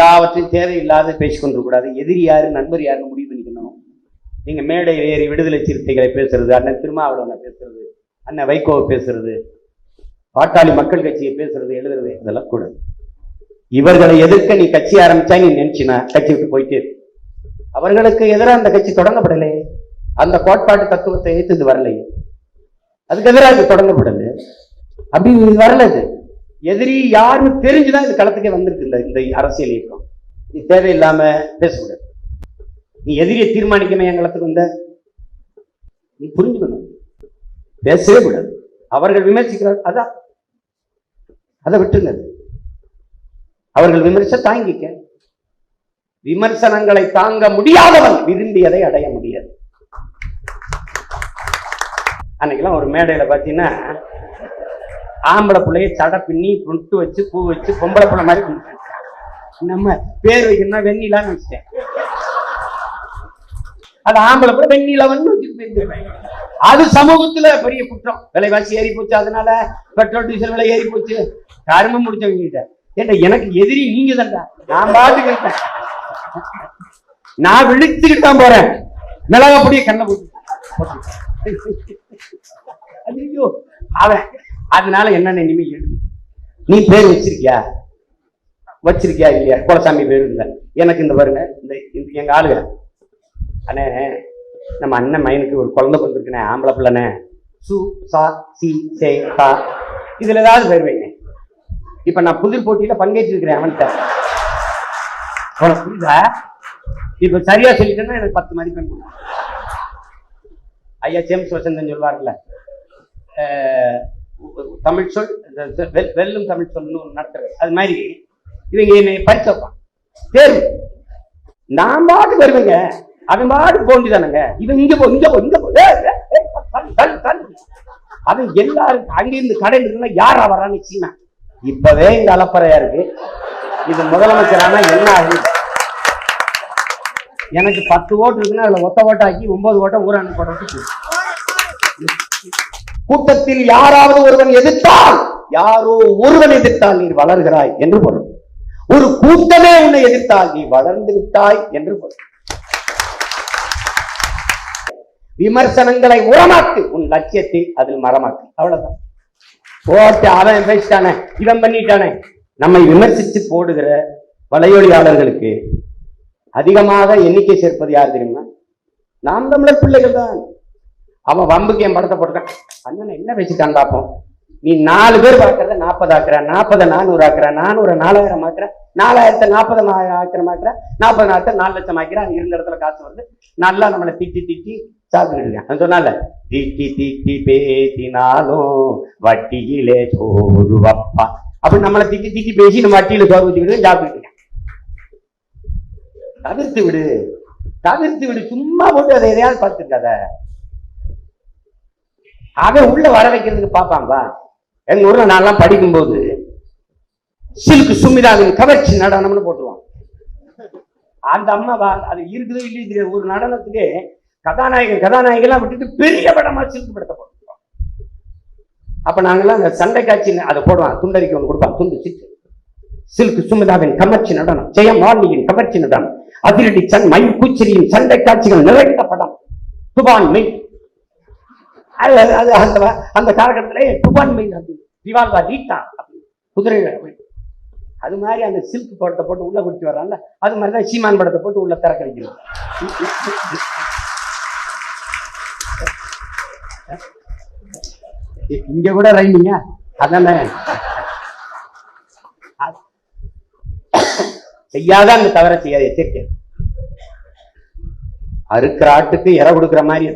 எல்லாவற்றையும் தேவையில்லாத பேசிக்கொண்டிருக்கூடாது கூடாது எதிரி யாரு நண்பர் யாருன்னு முடிவு பண்ணிக்கணும். நீங்க மேடை ஏறி விடுதலை சிறுத்தைகளை பேசுறது அண்ணன் திருமாவளவனை பேசுறது அண்ணன் வைகோவை பேசுறது பாட்டாளி மக்கள் கட்சியை பேசுறது எழுதுறது இதெல்லாம் கூடாது. இவர்களை எதிர்க்க நீ கட்சி ஆரம்பிச்சா நீ நினைச்சினா கட்சி விட்டு போயிட்டே அவர்களுக்கு எதிராக அந்த கட்சி தொடங்கப்படலையே அந்த கோட்பாட்டு தத்துவத்தை ஏற்று இது வரலையே அதுக்கு எதிராக இது அப்படி இது வரல இது எதிரி யாருன்னு தெரிஞ்சுதான் இந்த களத்துக்கே வந்திருக்கு இந்த இந்த அரசியல் இயக்கம். நீ தேவையில்லாம பேசக்கூடாது. நீ எதிரியை தீர்மானிக்கணும் என் களத்துக்கு வந்த? நீ புரிஞ்சுக்கணும். பேசவே கூடாது. அவர்கள் விமர்சிக்கிறார் அதான் அதை விட்டுருங்க. அது. அவர்கள் விமர்ச தாங்கிக்க. விமர்சனங்களை தாங்க முடியாதவன் விரும்பியதை அடைய முடியாது. அன்னைக்கெல்லாம் ஒரு மேடையில பாத்தீங்கன்னா ஆம்பளை பிள்ளைய சடை பின்னி புட்டு வச்சு பூ வச்சு பொம்பளை பிள்ளை மாதிரி கும்பிட்டாங்க. நம்ம பேர் வைக்கணும்னா வெண்ணிலான்னு வச்சுட்டேன். அது ஆம்பளை பிள்ளை வெண்ணிலவன் வச்சுட்டு அது சமூகத்துல பெரிய குற்றம். விலைவாசி ஏறி போச்சு அதனால பெட்ரோல் டீசல் விலை ஏறி போச்சு. கரும்பு முடிச்சவங்க கிட்ட எனக்கு எதிரி நீங்க தான்டா நான் பாத்துக்கிட்டேன் நான் விழிச்சுக்கிட்டு தான் போறேன். மிளகா பொடிய கண்ணை போட்டு. ஐயோ அவன் அதனால என்னென்ன இனிமே எழுது நீ பேர் வச்சிருக்கியா? வச்சிருக்கியா இல்லையா? குலசாமி பேர் இல்லை. எனக்கு இந்த பாருங்க இந்த இந்த எங்க ஆளுங்க. அண்ணே நம்ம அண்ணன் மைனுக்கு ஒரு குழந்தை பிறந்திருக்கனே ஆம்பளை பிள்ளைண்ணே. சு சா சி சே சா இதுல ஏதாவது பேர் வைங்க. இப்ப நான் புதிர் போட்டியில பங்கேற்றிருக்கிறேன் அவன்கிட்ட. உனக்கு புரியுதா? இப்ப சரியா சொல்லிட்டேன்னா எனக்கு பத்து மதிப்பெண் கொடுங்க. ஐயா சேம்ஸ் வசந்தன் சொல்வார்ல. தமிழ் சொல் வெல்லும் தமிழ் சொல்னு நடத்துறது அது மாதிரி இவங்க என்னை படிச்சு வைப்பான் தேர்வு. நான் பாட்டு வருவேங்க. அவன் பாட்டு போண்டிதானுங்க இவன் இங்க போ இங்க போ இங்க போ. அது எல்லாரும் அங்கிருந்து கடையில் இருந்தா யாரா வரான்னு சீனா இப்பவே இந்த அலப்பறையா இருக்கு. இது முதலமைச்சரானா என்ன ஆகுது? எனக்கு பத்து ஓட்டு இருக்குன்னா அதுல ஒத்த ஓட்டாக்கி ஒன்பது ஓட்டை ஊராணி போடுறதுக்கு கூட்டத்தில் யாராவது ஒருவன் எதிர்த்தால் யாரோ ஒருவன் எதிர்த்தால் நீ வளர்கிறாய் என்று பொருள். ஒரு கூட்டமே உன்னை எதிர்த்தால் நீ வளர்ந்து விட்டாய் என்று பொருள். விமர்சனங்களை உரமாக்கு உன் லட்சியத்தை அதில் மரமாக்கு. அவ்வளவுதான். போட்டு அவன் பேசிட்டானே இவன் பண்ணிட்டானே. நம்மை விமர்சித்து போடுகிற வலையொலியாளர்களுக்கு அதிகமாக எண்ணிக்கை சேர்ப்பது யார் தெரியுமா? நாம் தமிழர் பிள்ளைகள் தான். அவன் வம்புக்கு என் படத்தை போட்டுட்டான் அண்ணன் என்ன பேசிட்டான் பார்ப்போம் நீ நாலு பேர் பார்க்கறத நாற்பது ஆக்குற நாற்பதை நானூறு ஆக்குற நானூறு நாலாயிரம் ஆக்குற நாலாயிரத்தை நாற்பது ஆக்கிரம் ஆக்குற நாற்பது நாயிரத்தை நாலு லட்சம் ஆக்கிற. அங்க இருந்த இடத்துல காசு வருது. நல்லா நம்மளை திட்டி திட்டி சாப்பிடுங்க சொன்னால திட்டி திட்டி பேசினாலும் வட்டியிலே சோறு வப்பா. அப்படி நம்மளை திட்டி திட்டி பேசி நம்ம வட்டியில சோறு வச்சுக்கிட்டு சாப்பிட்டு தவிர்த்து விடு. தவிர்த்து விடு. சும்மா போட்டு அதை எதையாவது பார்த்துருக்காத அவன் உள்ள வர வைக்கிறதுக்கு பார்ப்பான்பா எங்க ஊர்ல நான்லாம் படிக்கும்போது சில்க் சுமிதாவின் கவர்ச்சி நடனம்னு போட்டுருவான். அந்த அம்மாவா அது இருக்குதோ இல்லையோ ஒரு நடனத்துக்கு கதாநாயகன் கதாநாயகெல்லாம் விட்டுட்டு பெரிய படமா சில்க் படத்தை போட்டுருவான். அப்ப நாங்கெல்லாம் அந்த சண்டை காட்சி அதை போடுவான். துண்டறிக்கை ஒன்று கொடுப்பான். துண்டு சிட்டு. சில்க் சுமிதாவின் கமர்ச்சி நடனம். ஜெயம் வாணியின் கமர்ச்சி நடனம். அதிரடி சன் மயில் பூச்செரியின் சண்டை காட்சிகள் நிறைந்த படம். துபான் மெய் அது அது அந்த அந்த காலகட்டத்திலே துபான் மெய் அப்படின்னு ரிவால்வா ரீட்டா அப்படின்னு குதிரை அது மாதிரி அந்த சில்க் படத்தை போட்டு உள்ளே குடிச்சு வர்றாங்கல்ல அது மாதிரி தான் சீமான் படத்தை போட்டு உள்ளே திறக்க வைக்கணும் இங்கே இங்க கூட ரைமிங்க அதானே? செய்யாத அந்த தவற செய்யாத எச்சரிக்கை. அறுக்கிற ஆட்டுக்கு இற கொடுக்கிற மாதிரி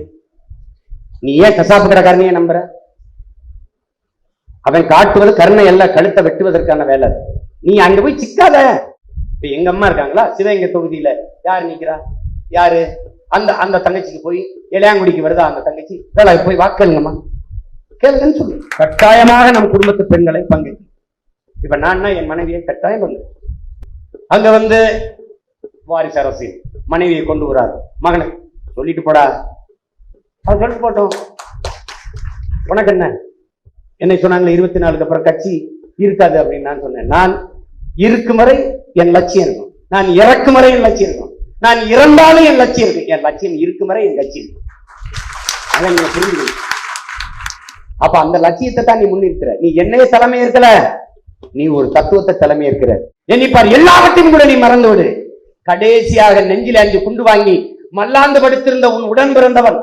நீ ஏன் கசாப்பு கடைக்காரனையே நம்புற? அவன் காட்டுவது கருணை அல்ல கழுத்தை வெட்டுவதற்கான வேலை நீ அங்க போய் சிக்காத. இப்ப எங்க அம்மா இருக்காங்களா? சிவகங்கை தொகுதியில. யார் நிக்கிறா? யாரு? அந்த அந்த தங்கச்சிக்கு போய் இளையாங்குடிக்கு வருதா அந்த தங்கச்சி? வேலை போய் வாக்கலுங்கம்மா கேளுங்கன்னு சொல்லு. கட்டாயமாக நம் குடும்பத்து பெண்களை பங்கு இப்ப நான் என் மனைவியை கட்டாயம் பண்ணு அங்க வந்து வாரிசு அரசு மனைவியை கொண்டு வராது. மகனை சொல்லிட்டு போடா. அது சொல்லிட்டு போட்டோம். உனக்கு என்ன? என்னை சொன்னாங்களே இருபத்தி நாலுக்கு அப்புறம் கட்சி இருக்காது அப்படின்னு நான் சொன்னேன். நான் இருக்கும் வரை என் லட்சியம் இருக்கும். நான் இறக்கும் வரை என் லட்சியம் இருக்கும். நான் இறந்தாலும் என் லட்சியம் இருக்கும். என் லட்சியம் இருக்கும் வரை என் லட்சியம் இருக்கும். அதை நீங்க புரிஞ்சுக்கணும். அப்ப அந்த லட்சியத்தை தான் நீ முன்னிறுத்துற. நீ என்னைய தலைமை இருக்கல நீ ஒரு தத்துவத்தை தலைமை இருக்கிற எண்ணிப்பார் எல்லாவற்றையும் கூட நீ மறந்து விடு. கடைசியாக நெஞ்சில அஞ்சு குண்டு வாங்கி மல்லாந்து படுத்திருந்த உன் உடன் பிறந்தவன்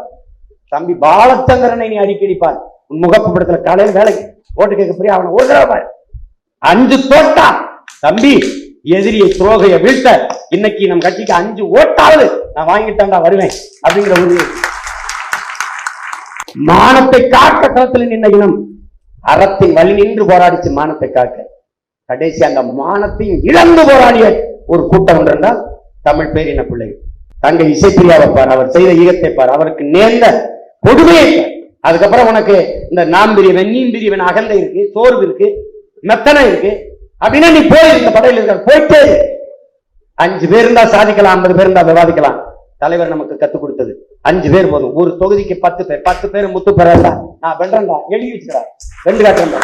தம்பி பாலச்சந்திரனை நீ அடிக்கடி பார். உன் முகப்பு படத்துல காலையில் வேலைக்கு ஓட்டு கேட்க போய் அவனை ஒரு அஞ்சு தோட்டா. தம்பி எதிரியை துரோகைய வீழ்த்த இன்னைக்கு நம் கட்சிக்கு அஞ்சு ஓட்டாவது நான் வாங்கிட்டேன்டா வருவேன் அப்படிங்கிற ஒரு மானத்தை காக்க களத்தில் நின்ன இனம் அறத்தின் வழி நின்று போராடிச்சு மானத்தை காக்க. கடைசி அந்த மானத்தையும் இழந்து போராடிய ஒரு கூட்டம் ஒன்று என்றால் தமிழ் பேரின பிள்ளைகள் தங்க இசைப்பிரியாவை பார் அவர் செய்த ஈகத்தை பார் அவருக்கு நேர்ந்த கொடுமையை அதுக்கப்புறம் உனக்கு இந்த நாம் பிரிவன் நீன் பிரிவன் அகந்த இருக்கு சோர்வு இருக்கு மெத்தனை இருக்கு. அப்படின்னா நீ போய் இந்த படையில் இருக்க போயிட்டே அஞ்சு பேர் இருந்தா சாதிக்கலாம் ஐம்பது பேர் இருந்தா விவாதிக்கலாம். தலைவர் நமக்கு கத்துக் கொடுத்தது. அஞ்சு பேர் போதும். ஒரு தொகுதிக்கு பத்து பேர். பத்து பேர் முத்து பெறா நான் வென்றேன்டா. எழுதி வச்சுக்கிறா. ரெண்டு காட்டுறா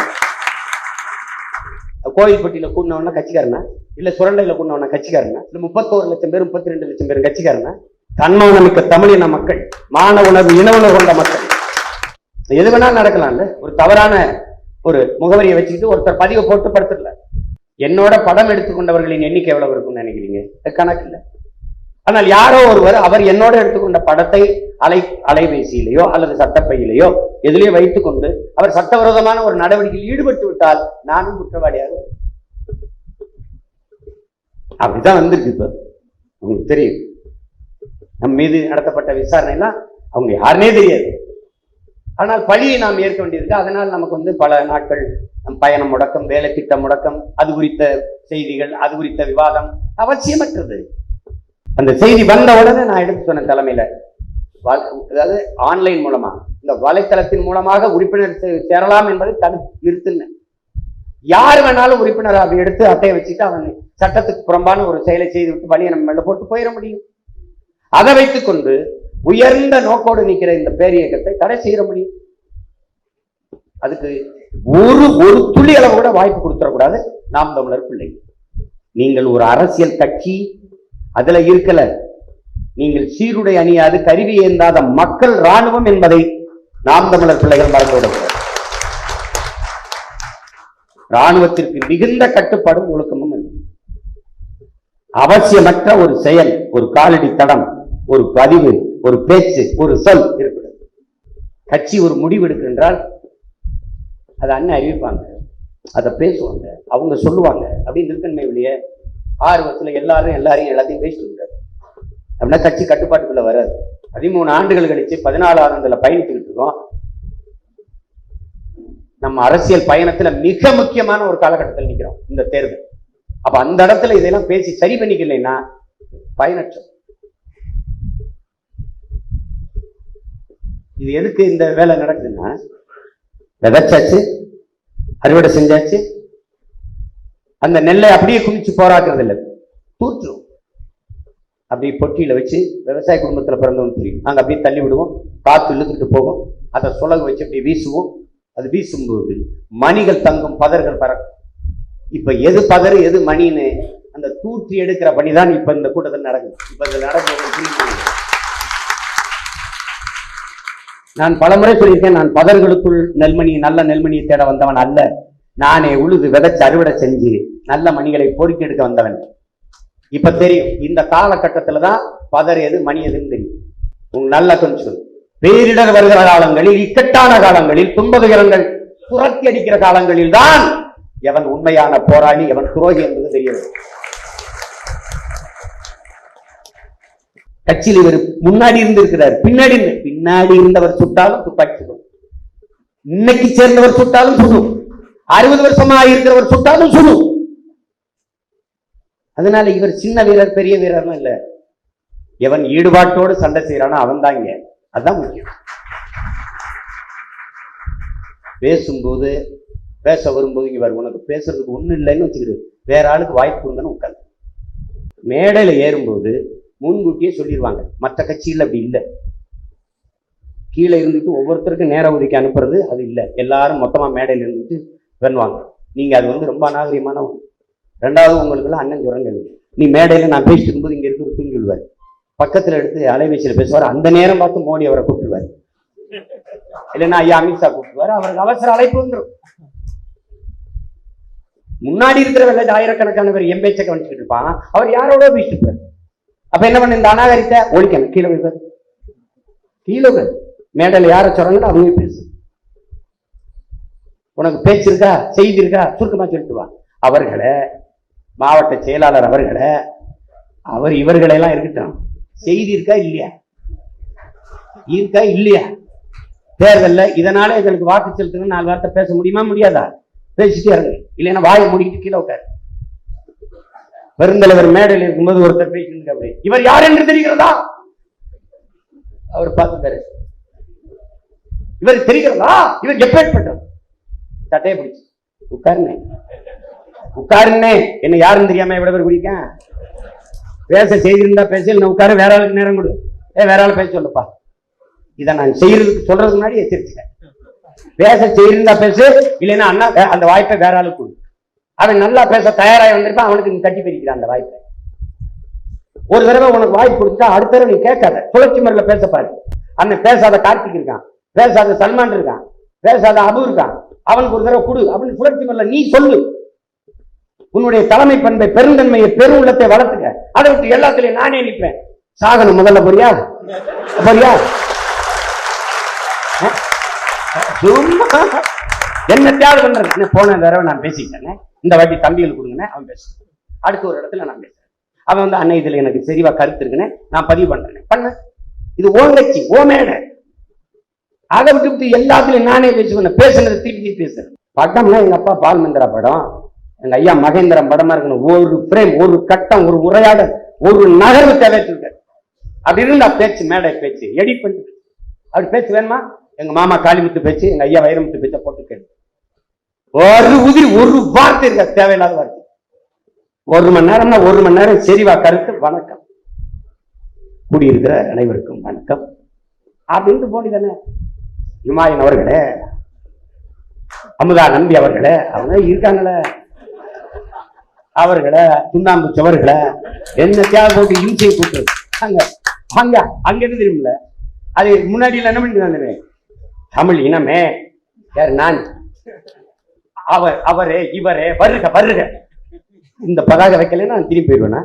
கோயில்பட்டியில கூடினவன கட்சிக்காரனா? இல்ல சுரண்டையில கூடினவன கட்சிக்காரனா? இல்ல முப்பத்தோரு லட்சம் பேர் முப்பத்தி ரெண்டு லட்சம் பேர் கட்சிக்காரனா? தன்மானமிக்க தமிழின மக்கள் மான உணர்வு இன உணர்வு கொண்ட மக்கள். எது வேணாலும் நடக்கலாம்ல. ஒரு தவறான ஒரு முகவரியை வச்சுக்கிட்டு ஒருத்தர் பதிவை போட்டு படுத்துடல. என்னோட படம் எடுத்துக்கொண்டவர்களின் எண்ணிக்கை எவ்வளவு இருக்கும்னு நினைக்கிறீங்க? கணக்கு இல்லை. ஆனால் யாரோ ஒருவர் அவர் என்னோட எடுத்துக்கொண்ட படத்தை அலை அலைபேசியிலேயோ அல்லது சட்டப்பையிலேயோ எதிலேயோ வைத்துக்கொண்டு அவர் சட்டவிரோதமான ஒரு நடவடிக்கையில் ஈடுபட்டு விட்டால் நானும் குற்றவாளியாக அப்படிதான் வந்திருக்கு இப்ப. உங்களுக்கு தெரியும். நம் மீது நடத்தப்பட்ட விசாரணைலாம் அவங்க யாருமே தெரியாது. ஆனால் பழியை நாம் ஏற்க வேண்டியிருக்கு. அதனால் நமக்கு வந்து பல நாட்கள் நம் பயணம் முடக்கம் வேலை திட்டம் முடக்கம் அது குறித்த செய்திகள் அது குறித்த விவாதம் அவசியமற்றது. அந்த செய்தி வந்த உடனே நான் எடுத்து சொன்ன தலைமையில. அதாவது ஆன்லைன் மூலமா. இந்த வலைத்தளத்தின் மூலமாக உறுப்பினர் சேரலாம் என்பதை தடு நிறுத்தினேன். யார் வேணாலும் உறுப்பினர் அப்படி எடுத்து அட்டையை வச்சுட்டு அவன் சட்டத்துக்கு புறம்பான ஒரு செயலை செய்து விட்டு வழியை நம்ம மேல போட்டு போயிட முடியும். அதை வைத்துக் கொண்டு உயர்ந்த நோக்கோடு நிற்கிற இந்த பேரியக்கத்தை தடை செய்ய முடியும். அதுக்கு ஒரு ஒரு துளி அளவு கூட வாய்ப்பு கொடுத்துடக்கூடாது. நாம் தமிழர் பிள்ளை. நீங்கள் ஒரு அரசியல் கட்சி அதுல இருக்கல. நீங்கள் சீருடை அணியாது கருவி ஏந்தாத மக்கள் ராணுவம் என்பதை நாம் தமிழர் பிள்ளைகள் மறந்துவிடக்கூடாது ராணுவத்திற்கு மிகுந்த கட்டுப்பாடும் ஒழுக்கமும் இல்லை அவசியமற்ற ஒரு செயல் ஒரு காலடி தடம் ஒரு பதிவு ஒரு பேச்சு ஒரு சொல் இருக்கிறது கட்சி ஒரு முடிவு எடுக்கின்றால் அதை அண்ணன் அறிவிப்பாங்க. அதை பேசுவாங்க. அவங்க சொல்லுவாங்க. அப்படின்னு இருக்கணுமே இல்லையே ஆர்வத்தில் எல்லாரும் எல்லாரையும் எல்லாத்தையும் பேசிட்டு இருக்காரு. அப்படின்னா கட்சி கட்டுப்பாட்டுக்குள்ள வராது. பதிமூணு ஆண்டுகள் கழிச்சு பதினாலு ஆண்டுல பயணித்துக்கிட்டு இருக்கோம். நம்ம அரசியல் பயணத்துல மிக முக்கியமான ஒரு காலகட்டத்தில் நிக்கிறோம். இந்த தேர்தல். அப்ப அந்த இடத்துல இதெல்லாம் பேசி சரி பண்ணிக்கலைன்னா பயனற்றம் இது எதுக்கு இந்த வேலை நடக்குதுன்னா விதைச்சாச்சு அறுவடை செஞ்சாச்சு அந்த நெல்லை அப்படியே குமிச்சு போராக்குறது இல்லை. தூற்றுரும் அப்படி பொட்டியில வச்சு விவசாய குடும்பத்துல பிறந்தவன் தெரியும். நாங்கள் அப்படியே தள்ளி விடுவோம் காத்து இழுத்துட்டு போகும் அதை சுலகு வச்சு அப்படியே வீசுவோம். அது வீசும்போது மணிகள் தங்கும் பதர்கள் பறக்கும் இப்ப எது பதறு எது மணின்னு அந்த தூற்றி எடுக்கிற பணி தான் இப்ப இந்த கூட்டத்தில் நடக்குது. இப்ப இந்த நடக்குது நான் பலமுறை சொல்லியிருக்கேன் நான் பதர்களுக்குள் நெல்மணி நல்ல நெல்மணியை தேட வந்தவன் அல்ல. நானே உழுது விதைச்சு அறுவடை செஞ்சு நல்ல மணிகளை பொறுக்கி எடுக்க வந்தவன். இப்ப தெரியும் இந்த காலகட்டத்துல தான் பதர் எது மணி எதுன்னு தெரியும். உங்க நல்ல கொஞ்சம் பேரிடர் வருகிற காலங்களில் இக்கட்டான காலங்களில் துன்பதுகரங்கள் புரட்டி அடிக்கிற காலங்களில் தான் எவன் உண்மையான போராளி எவன் துரோகி என்பது தெரிய கட்சியில் இவர் முன்னாடி இருந்து இருக்கிறார் பின்னாடி பின்னாடி இருந்தவர் சுட்டாலும் துப்பாக்கி சுடும். இன்னைக்கு சேர்ந்தவர் சுட்டாலும் சுடும். அறுபது வருஷமா இருக்கிறவர் சுட்டாலும் சுடும். அதனால இவர் சின்ன வீரர் பெரிய வீரர்லாம் இல்ல. எவன் ஈடுபாட்டோடு சண்டை செய்யறானோ அவன் தாங்க அதுதான் முக்கியம். பேசும்போது பேச வரும்போது இங்க உனக்கு பேசுறதுக்கு ஒண்ணும் இல்லைன்னு வச்சுக்கிடு. வேற ஆளுக்கு வாய்ப்பு இருந்தாலும் உட்காந்து மேடையில ஏறும்போது முன்கூட்டியே சொல்லிடுவாங்க மற்ற கட்சியில் அப்படி இல்லை. கீழே இருந்துட்டு ஒவ்வொருத்தருக்கும் நேர ஒதுக்கி அனுப்புறது அது இல்லை. எல்லாரும் மொத்தமா மேடையில் இருந்துட்டு பண்ணுவாங்க நீங்க அது வந்து ரொம்ப அநாகரியமான ரெண்டாவது உங்களுக்கு எல்லாம் அண்ணன் ஜுரங்கள் நீ மேடையில நான் பேசிட்டு இருக்கும்போது இங்க இருக்கிற தூங்கி பக்கத்தில் பக்கத்துல எடுத்து அலைபேசியில பேசுவார். அந்த நேரம் பார்த்து மோடி அவரை கூப்பிடுவார் இல்லைன்னா ஐயா அமித்ஷா கூப்பிடுவார் அவருக்கு அவசர அழைப்பு வந்துடும் முன்னாடி இருக்கிற வெள்ள ஆயிரக்கணக்கான பேர் எம்பேச்சை கவனிச்சுட்டு இருப்பான். அவர் யாரோட பேசிட்டு இருப்பார். அப்ப என்ன பண்ண இந்த அநாகரிகத்தை ஒழிக்கணும். கீழே வைப்பார் கீழே மேடல் யார யாரை சொல்றாங்களோ அவங்க பேசு. உனக்கு பேச்சு இருக்கா? செய்தி இருக்கா? சுருக்கமா சொல்லிட்டு வா. அவர்களை மாவட்ட செயலாளர் அவர்களை அவர் இவர்களெல்லாம் இருக்கட்டும். செய்தி இருக்கா இல்லையா? இருக்கா இல்லையா? தேர்தலில் இதனால எங்களுக்கு வாக்கு செலுத்துங்க நாலு வார்த்தை பேச முடியுமா முடியாதா? பேசிட்டே இருங்க. இல்லைன்னா வாயை முடிக்கிட்டு கீழே உட்காரு. பெருந்தலைவர் மேடையில் இருக்கும்போது ஒருத்தர் பேசிட்டு அப்படி இவர் யார் என்று தெரிகிறதா? அவர் பார்த்துட்டாரு. இவர் தெரிகிறதா? இவர் எப்பேற்பட்டவர் சட்டையை பிடிச்சு. உட்காருனே உட்காருன்னே என்ன யாருன்னு தெரியாம எவ்வளவு பேர் குடிக்க? பேச செய்திருந்தா பேச நான் உட்காரு வேற ஆளுக்கு நேரம் கொடு. ஏ வேற ஆள் பேச சொல்லுப்பா. இதை நான் செய்யறதுக்கு சொல்றதுக்கு முன்னாடி எச்சரிச்சேன் பேச செய்திருந்தா பேசு இல்லைன்னா அண்ணா அந்த வாய்ப்பை வேற ஆளுக்கு கொடு. அவன் நல்லா பேச தயாராகி வந்திருப்பான் அவனுக்கு நீ தட்டி பிரிக்கிறான் அந்த வாய்ப்பை. ஒரு தடவை உனக்கு வாய்ப்பு கொடுத்தா அடுத்த தடவை நீ கேட்காத. சுழற்சி முறையில் பேச பாரு. அண்ணன் பேசாத கார்த்திக் இருக்கான் பேசாத சல்மான் இருக்கான் பேசாத அபு இருக்கான். அவனுக்கு ஒரு தடவை கொடு அப்படின்னு சுழற்சி முறையில் நீ சொல்லு. உன்னுடைய தலைமை பண்பை பெருந்தன்மையை பெரும் உள்ளத்தை வளர்த்துக்க. அதை விட்டு எல்லாத்துலயும் நானே நிற்பேன். சாகனம் முதல்ல பொரியா? போறியா சும்மா. என்ன தியாகம் பண்றது? என்ன போன தடவை நான் பேசிட்டேன் இந்த வாட்டி தம்பிகள் கொடுங்கண்ணே அவன் பேசுறேன் அடுத்த ஒரு இடத்துல நான் பேசுறேன். அவன் வந்து அன்னை இதுல எனக்கு சரிவா கருத்து இருக்குன்னு நான் பதிவு பண்றேன் பண்ண. இது ஓ கட்சி ஓ மேட. அதை விட்டு எல்லாத்துலையும் எல்லாத்துலயும் நானே பேசுவேன் பேசுனது திருப்பி திருப்பி பேசுறேன். படம்னா எங்க அப்பா பால் மந்திரா படம். எங்க ஐயா மகேந்திரம் படமா இருக்கணும். ஒரு பிரேம் ஒரு கட்டம் ஒரு உரையாடல் ஒரு நகர்வு தேவைச்சிருக்காரு அப்படி இருந்தா பேச்சு மேடை பேச்சு எடிட் பண்ணிட்டு. அப்படி பேச்சு வேணுமா? எங்க மாமா காளிமுத்து பேச்சு எங்க ஐயா வைரமுத்து பேச்சை போட்டு ஒரு உதிரி ஒரு வார்த்தை இருக்க தேவையில்லாத வார்த்தை. ஒரு மணி நேரம்னா ஒரு மணி நேரம் சரிவா கருத்து வணக்கம். கூடியிருக்கிற அனைவருக்கும் வணக்கம். அப்படின்ட்டு போனிதானே இமாயன் அவர்களே அமுதா நம்பி அவர்களே அவங்க இருக்காங்களே. அவர்களை சுண்ணாம்பு சுவர்களை என்ன தியாக போட்டு இம்சையை கூட்டு அங்க அங்க அங்க இருந்து திரும்பல அது முன்னாடி என்ன பண்ணிட்டு தமிழ் இனமே. யார் நான்? அவர் அவரே இவரே வருக வருக. இந்த பதாக வைக்கல நான் திரும்பி போயிடுவேனா?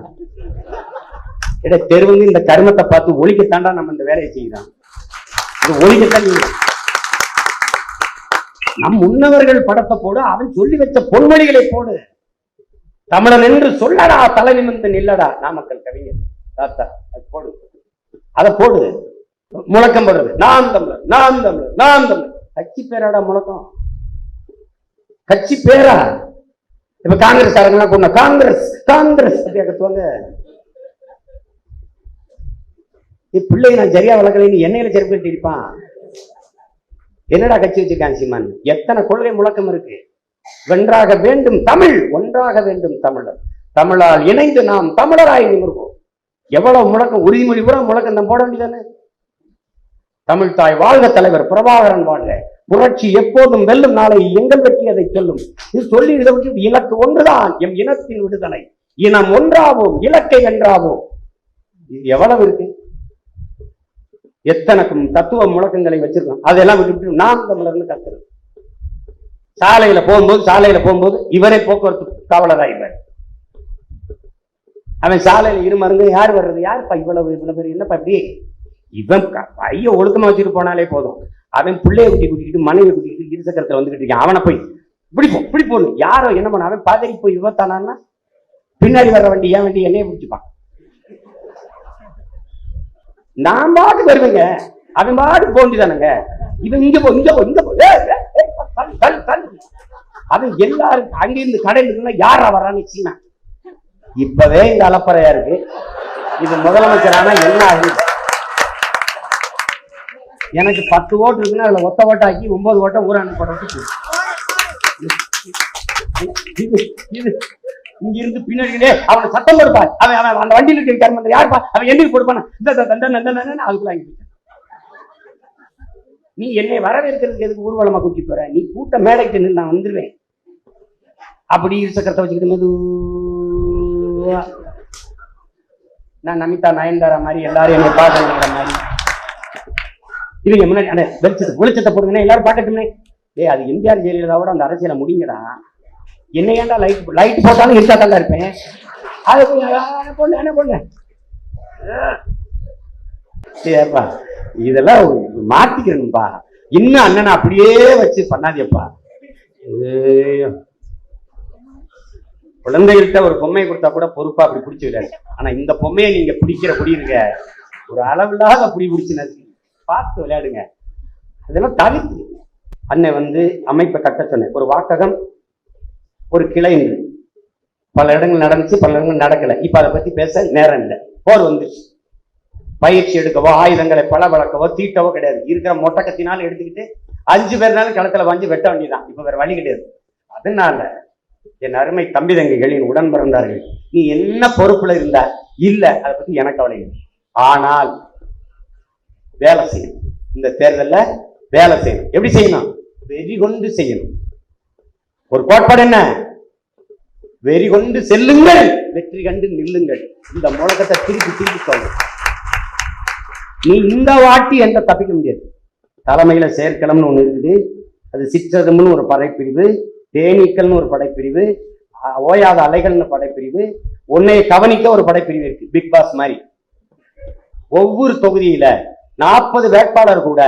இட தெருவுங்க இந்த கருமத்தை பார்த்து ஒழிக்கத்தாண்டா நம்ம இந்த வேலையை செய்யலாம் இது ஒழிக்கத்தான் நம் முன்னவர்கள் படத்தை போடு அவன் சொல்லி வச்ச பொன்மொழிகளை போடு. தமிழன் என்று சொல்லடா தலை நிமிர்ந்து நில்லடா. நாமக்கல் கவிஞர் தாத்தா அது போடு. அதை போடு. முழக்கம் போடுறது. நான் தமிழர் நான் தமிழர் நான் தமிழர் கட்சி பேராடா முழக்கம். கட்சி பேரா? இப்ப காங்கிரஸ் காரங்களாம் கொண்ட காங்கிரஸ் காங்கிரஸ் கத்துவாங்க. பிள்ளைய நான் சரியா வளர்க்கலைன்னு என்னையில செருப்பு இருப்பான் என்னடா கட்சி வச்சிருக்கான் சீமான்? எத்தனை கொள்கை முழக்கம் இருக்கு? வென்றாக வேண்டும் தமிழ் ஒன்றாக வேண்டும் தமிழர். தமிழால் இணைந்து நாம் தமிழராய் நிமிர்வோம். எவ்வளவு முழக்கம் உறுதிமொழி கூட முழக்கம் நம்ம போட வேண்டியதானே? தமிழ் தாய் வாழ்க தலைவர் பிரபாகரன் வாழ்க. புரட்சி எப்போதும் வெல்லும் நாளை எங்கள் வெற்றி அதை சொல்லும். இது சொல்லி விட்டு இலக்கு ஒன்றுதான். எம் இனத்தின் விடுதலை. இனம் ஒன்றாவோம். இலக்கை என்றாவோம் எவ்வளவு இருக்கு? எத்தனை தத்துவ முழக்கங்களை வச்சிருக்கோம். அதெல்லாம் விட்டு நாம் தமிழர்னு கத்துறது சாலையில போகும்போது சாலையில போகும்போது இவரே போக்குவரத்து காவலராயிடுவார் அவன் சாலையில இரு மருந்து யார் வர்றது? யாருப்பா இவ்வளவு இவ்வளவு என்னப்பா இப்படி? இவன் பைய ஒழுக்கமா வச்சுட்டு போனாலே போதும். அவன் பிள்ளைய குட்டி கூட்டிக்கிட்டு மனைவி கூட்டிக்கிட்டு இருசக்கரத்தில் வந்துகிட்டு இருக்கான். அவனை போய் இப்படி போ இப்படி போகணும் யாரோ என்ன பண்ண அவன் பாதறி போய் விபத்தானான்னா பின்னாடி வர வண்டி ஏன் வண்டி என்னைய பிடிச்சிப்பான். நான் பாட்டு வருவேங்க. அவன் பாட்டு போண்டிதானுங்க இவன் இங்க போ இங்க போ இங்க போ. அவன் எல்லாரும் அங்கிருந்து கடையில் இருந்தா யாரா வரான்னு சீனா. இப்பவே இந்த அலப்பறையா இருக்கு. இது முதலமைச்சரானா என்ன ஆகுது? எனக்கு பத்து ஓட்டு இருக்குன்னா அதுல ஒத்த ஓட்டாக்கி ஒன்பது ஓட்டை ஊராணி போடுறது இது இது இங்க இருந்து பின்னாடி டேய், அவனை சத்தம் கொடுப்பா அவன் அவன் அந்த வண்டியில இருக்க கர்மந்தர் யாருப்பா அவன் எந்திரி கொடுப்பான இந்த இந்த அதுக்குள்ள நீ என்னை வரவேற்கிறதுக்கு எதுக்கு ஊர்வலமா கூட்டி போற நீ கூட்ட மேடைக்கு நின்று நான் வந்துருவேன். அப்படி இருசக்கரத்தை வச்சுக்கிட்டு மெதுவா. நான் நமிதா நயன்தாரா மாதிரி எல்லாரும் என்னை பார்க்கணுங்கிற இவங்க முன்னாடி அந்த வெளிச்சத்தை வெளிச்சத்தை போடுங்கண்ணே எல்லாரும் பார்க்கட்டுமே டேய் அது எம்ஜிஆர் ஜெயலலிதாவோட அந்த அரசியலை முடிங்கடா. என்ன ஏன்டா லைட் லைட் போட்டாலும் இருக்கா தான் இருப்பேன் அதை என்ன பொண்ணு என்ன பொண்ணு சரிப்பா இதெல்லாம் மாத்திக்கிறணும்பா இன்னும் அண்ணனை அப்படியே வச்சு பண்ணாதியப்பா குழந்தைகிட்ட குழந்தைகள்கிட்ட ஒரு பொம்மையை கொடுத்தா கூட பொறுப்பா அப்படி பிடிச்சி ஆனா இந்த பொம்மையை நீங்க பிடிக்கிற குடி இருக்க ஒரு அளவில்லாத புடி பிடிச்சு பார்த்து விளையாடுங்க. அதெல்லாம் தவிர்த்து. அன்னை வந்து அமைப்பை கட்ட சொன்னேன் ஒரு வாக்ககம் ஒரு கிளை பல இடங்கள் நடந்துச்சு பல இடங்கள் நடக்கலை. இப்ப அதை பத்தி பேச நேரம் இல்லை. போர் வந்துச்சு. பயிற்சி எடுக்கவோ ஆயுதங்களை பல வளர்க்கவோ தீட்டவோ கிடையாது. இருக்கிற மொட்டக்கத்தினாலும் எடுத்துக்கிட்டு அஞ்சு பேர்னாலும் களத்தில் வாங்கி வெட்ட வேண்டியதான் இப்ப வேற வழி கிடையாது. அதனால என் அருமை தம்பி தங்கைகளின் உடன் பிறந்தார்கள் நீ என்ன பொறுப்புல இருந்த? இல்ல. அதை பத்தி எனக்கு கவலை இல்லை. ஆனால் வேலை செய்யணும். இந்த தேர்தல்ல வேலை செய்யணும். எப்படி செய்யணும்? வெறி கொண்டு செய்யணும். ஒரு கோட்பாடு என்ன? வெறி கொண்டு செல்லுங்கள். வெற்றி கண்டு நில்லுங்கள். இந்த முழக்கத்தை திருப்பி திருப்பி சொல்லணும். நீ இந்த வாட்டி என்ற தப்பிக்க முடியாது. தலைமையில செயற்களம்னு ஒண்ணு இருக்குது. அது சிற்றதம்னு ஒரு படைப்பிரிவு தேனீக்கள்னு ஒரு படைப்பிரிவு ஓயாத அலைகள்னு படைப்பிரிவு உன்னை கவனிக்க ஒரு படைப்பிரிவு இருக்கு. பிக் பாஸ் மாதிரி. ஒவ்வொரு தொகுதியில நாற்பது வேட்பாளர் கூட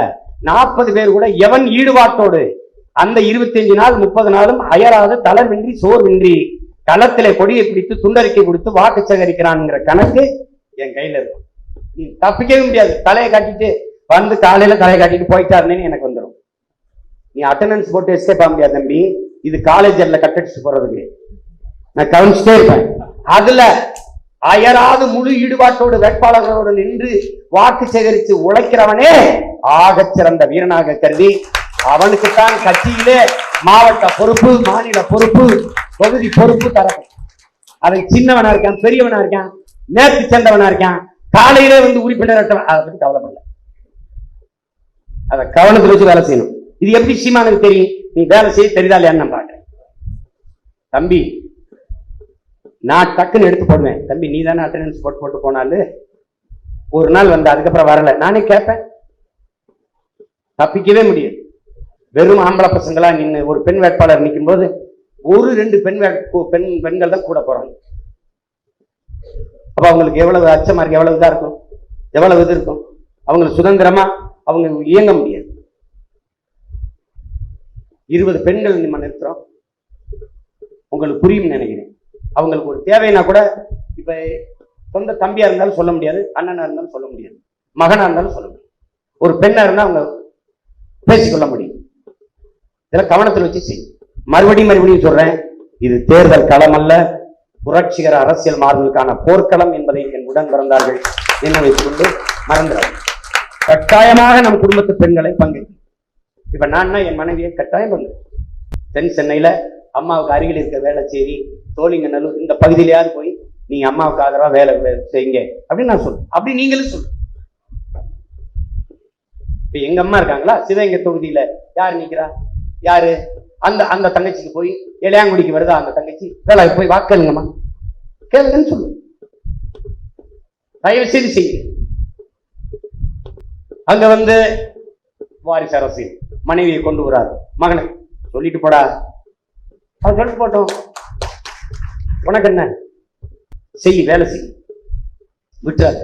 நாற்பது பேர் கூட எவன் ஈடுபாட்டோடு அந்த 25 நாள் முப்பது நாளும் அயராது தளர்வின்றி சோர்வின்றி களத்திலே கொடியை பிடித்து துண்டறிக்கை கொடுத்து வாக்கு சேகரிக்கிறான்ங்கிற கணக்கு என் கையில இருக்கும். நீ தப்பிக்கவே முடியாது. தலையை காட்டிட்டு வந்து காலையில தலையை காட்டிட்டு போயிட்டாருன்னு எனக்கு வந்துடும் நீ அட்டண்டன்ஸ் போட்டு எஸ்கேப் ஆக முடியாது தம்பி. இது காலேஜ்ல கட்டடிச்சு போறதுக்கு. நான் கவனிச்சுட்டே இருப்பேன். அதுல அயராது முழு ஈடுபாட்டோடு வேட்பாளர்களோடு நின்று வாக்கு சேகரித்து உழைக்கிறவனே ஆக சிறந்த வீரனாக கருதி அவனுக்குத்தான் கட்சியிலே மாவட்ட பொறுப்பு மாநில பொறுப்பு தொகுதி பொறுப்பு தரணும். அவன் சின்னவனா இருக்கான் பெரியவனா இருக்கான் நேர்த்து சேர்ந்தவனா இருக்கான் காலையிலே வந்து உறுப்பினர் அதை பத்தி கவலைப்படல. அதை கவனத்தில் வச்சு வேலை செய்யணும். இது எப்படி சீமானுக்கு தெரியும்? நீ வேலை செய்ய தெரியுதா இல்லையான்னு நான் பாக்குறேன் தம்பி நான் டக்குன்னு எடுத்து போடுவேன். தம்பி நீ தானே அட்டண்டன்ஸ் போட்டு போட்டு போனாலு? ஒரு நாள் வந்து அதுக்கப்புறம் வரல. நானே கேட்பேன். தப்பிக்கவே முடியாது. வெறும் ஆம்பளை பசங்களா நின்று ஒரு பெண் வேட்பாளர் நிற்கும் போது ஒரு ரெண்டு பெண் பெண் பெண்கள் தான் கூட போறாங்க. அப்ப அவங்களுக்கு எவ்வளவு அச்சமா இருக்கு எவ்வளவு இதா இருக்கும்? எவ்வளவு இது இருக்கும்? அவங்களுக்கு சுதந்திரமா அவங்க இயங்க முடியாது. இருபது பெண்கள் நம்ம நிறுத்துறோம். உங்களுக்கு புரியும் நினைக்கிறேன். அவங்களுக்கு ஒரு தேவைன்னா கூட இப்ப சொந்த தம்பியா இருந்தாலும் சொல்ல முடியாது அண்ணனா இருந்தாலும் சொல்ல முடியாது மகனா இருந்தாலும் சொல்ல முடியும் ஒரு பெண்ணா இருந்தா அவங்க பேசிக்கொள்ள முடியும். இதெல்லாம் கவனத்தில் வச்சு செய். மறுபடியும் மறுபடியும் சொல்றேன் இது தேர்தல் களம் அல்ல புரட்சிகர அரசியல் மாறுதலுக்கான போர்க்களம் என்பதை என் உடன் பிறந்தார்கள் என்ன வைத்துக் கொண்டு மறந்துடாது கட்டாயமாக நம் குடும்பத்து பெண்களை பங்கேற்கும் இப்ப நான் என் மனைவியை கட்டாயம் பங்கு. தென் சென்னையில அம்மாவுக்கு அருகில் இருக்க வேளச்சேரி தோழிங்கநல்லூர் இந்த பகுதியிலேயாவது போய் நீங்க அம்மாவுக்கு ஆதரவா வேலை செய்யுங்க. அப்படின்னு நான் சொல்றேன். அப்படி நீங்களும் சொல்லு இப்ப எங்க அம்மா இருக்காங்களா? சிவகங்கை தொகுதியில யார் நிக்கிறா? யாரு? அந்த அந்த தங்கச்சிக்கு போய் இளையாங்குடிக்கு வருதா? அந்த தங்கச்சி? வேலை போய் வாக்கலுங்கம்மா கேளுங்கன்னு சொல்லு. தயவு செய்து செய்யுங்க. அங்க வந்து வாரிசு அரசு மனைவியை கொண்டு வராரு மகனை சொல்லிட்டு போடா. அவன் சொல்லிட்டு போட்டோம். உனக்கு என்ன? செய் வேலை செய். விட்டுறாரு